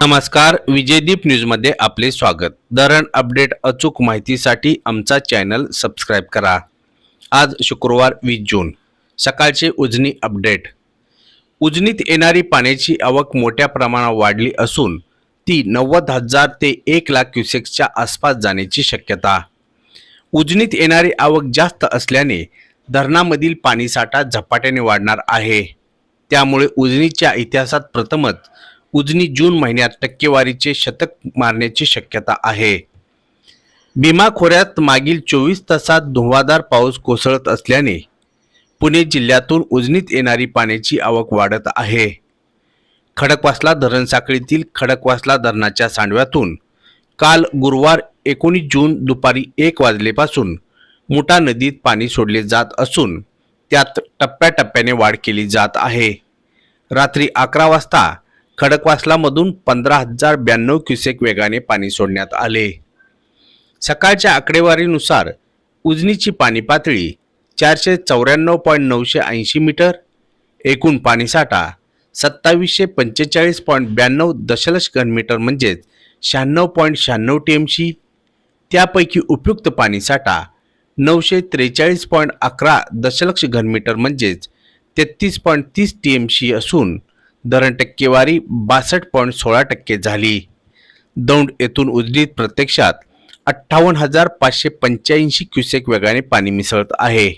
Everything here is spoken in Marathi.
नमस्कार विजयदीप न्यूजमध्ये आपले स्वागत. धरण अपडेट अचूक माहितीसाठी आमचा चॅनल सबस्क्राईब करा. आज शुक्रवार वीस जून. सकाळचे उजनी अपडेट. उजनीत येणारी पाण्याची आवक मोठ्या प्रमाणात वाढली असून ती नव्वद हजार ते एक लाख क्युसेक्सच्या आसपास जाण्याची शक्यता. उजनीत येणारी आवक जास्त असल्याने धरणामधील पाणीसाठा झपाट्याने वाढणार आहे. त्यामुळे उजनीच्या इतिहासात प्रथमच उजनी जून महिन्यात टक्केवारीचे शतक मारण्याची शक्यता आहे. भीमा खोऱ्यात मागील चोवीस तासात धुवाधार पाऊस कोसळत असल्याने पुणे जिल्ह्यातून उजनीत येणारी पाण्याची आवक वाढत आहे. खडकवासला धरण साखळीतील खडकवासला धरणाच्या सांडव्यातून काल गुरुवार एकोणीस जून दुपारी एक वाजलेपासून मुठा नदीत पाणी सोडले जात असून त्यात टप्प्याटप्प्याने वाढ केली जात आहे. रात्री अकरा वाजता खडकवासलामधून पंधरा हजार ब्याण्णव क्युसेक वेगाने पाणी सोडण्यात आले. सकाळच्या आकडेवारीनुसार उजनीची पाणी पातळी चारशे चौऱ्याण्णव पॉईंट नऊशे ऐंशी मीटर एकूण पाणीसाठा सत्तावीसशे पंचेचाळीस पॉईंट ब्याण्णव दशलक्ष घनमीटर म्हणजेच शहाण्णव पॉईंट शहाण्णव टी एम सी त्यापैकी उपयुक्त पाणीसाठा नऊशे त्रेचाळीस पॉईंट अकरा दशलक्ष घनमीटर म्हणजेच तेहतीस पॉईंट तीस टी एम सी असून धरण टक्केवारी बासष्ट पॉईंट सोळा टक्के झाली. दौंड येथून उजनीत प्रत्यक्षात अठ्ठावन्न हजार पाचशे पंच्याऐंशी क्युसेक वेगाने पाणी मिसळत आहे.